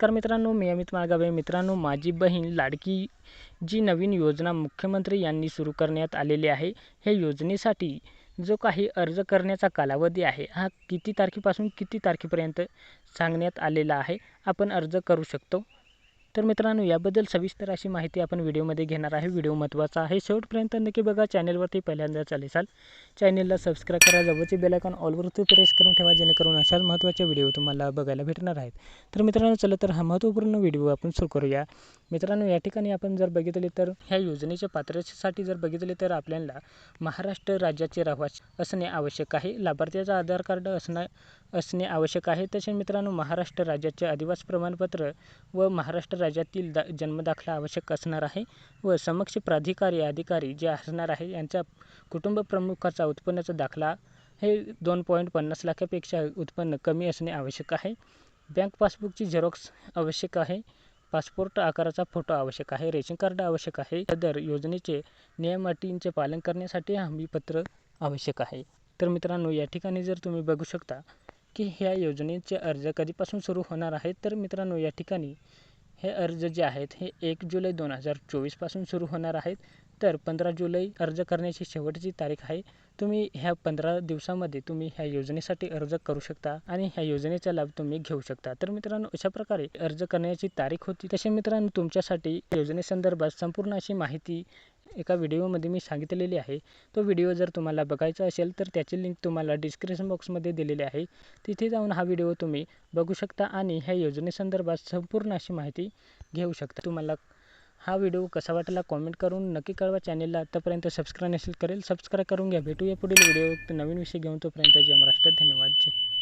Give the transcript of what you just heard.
नमस्कार मित्रांनो मी अमित माळगावे. मित्रांनो माझी बहीण लाडकी जी नवीन योजना मुख्यमंत्री यांनी सुरू करण्यात आलेली आहे हे योजनेसाठी जो काही अर्ज करण्याचा कालावधी आहे हा किती तारखेपासून किती तारखेपर्यंत सांगण्यात आलेला आहे आपण अर्ज करू शकतो? तर मित्रांनो याबद्दल सविस्तर अशी माहिती आपण व्हिडिओमध्ये घेणार आहे. व्हिडिओ महत्त्वाचा आहे. शेवटपर्यंत नक्की बघा. चॅनलवरती पहिल्यांदा चालेल चॅनलला सबस्क्राईब करा. जवळचे बेलायकॉन ऑलवरती प्रेस करून ठेवा जेणेकरून अशाच महत्त्वाचे व्हिडिओ तुम्हाला बघायला भेटणार आहेत. तर मित्रांनो चला तर हा महत्त्वपूर्ण व्हिडिओ आपण सुरू करूया. मित्रांनो या ठिकाणी आपण जर बघितले तर ह्या योजनेच्या पात्रतेसाठी जर बघितले तर आपल्याला महाराष्ट्र राज्याचे रहिवासी असणे आवश्यक आहे. लाभार्थ्याचा आधार कार्ड असणं असणे आवश्यक आहे. तसेच मित्रांनो महाराष्ट्र राज्याचे अधिवास प्रमाणपत्र व महाराष्ट्र राज्यातील दा जन्मदाखला आवश्यक असणार आहे व समक्ष प्राधिकारी अधिकारी जे असणार आहे यांचा कुटुंब प्रमुखाचा उत्पन्नाचा दाखला हे दोन पॉईंट पन्नास लाखापेक्षा उत्पन्न कमी असणे आवश्यक आहे. बँक पासबुकची झेरॉक्स आवश्यक आहे. पासपोर्ट आकाराचा फोटो आवश्यक आहे. रेशन कार्ड आवश्यक आहे. सदर योजनेचे नियम अटींचे पालन करण्यासाठी हमीपत्र आवश्यक आहे. तर मित्रांनो या ठिकाणी जर तुम्ही बघू शकता की ह्या योजनेचे अर्ज कधीपासून सुरू होणार आहेत? तर मित्रांनो या ठिकाणी हे अर्ज जे आहेत हे एक जुलै दोन हजार चोवीसपासून सुरू होणार आहेत. तर पंधरा जुलै अर्ज करण्याची शेवटची तारीख आहे. तुम्ही ह्या पंधरा दिवसामध्ये तुम्ही ह्या योजनेसाठी अर्ज करू शकता आणि ह्या योजनेचा लाभ तुम्ही घेऊ शकता. तर मित्रांनो अशा प्रकारे अर्ज करण्याची तारीख होती. तसे मित्रांनो तुमच्यासाठी योजनेसंदर्भात संपूर्ण अशी माहिती एका व्हिडिओमध्ये मी सांगितलेली आहे. तो व्हिडिओ जर तुम्हाला बघायचा असेल तर त्याची लिंक तुम्हाला डिस्क्रिप्शन बॉक्समध्ये दिलेली आहे. तिथे जाऊन हा व्हिडिओ तुम्ही बघू शकता आणि ह्या योजनेसंदर्भात संपूर्ण अशी माहिती घेऊ शकता. तुम्हाला हा व्हिडिओ कसा वाटला कॉमेंट करून नक्की कळवा. चॅनेलला आत्तापर्यंत सबस्क्राईब नसेल करेल सबस्क्राईब करून घ्या. भेटूया पुढील व्हिडिओ नवीन विषय घेऊन तोपर्यंत जय महाराष्ट्र. धन्यवाद. जय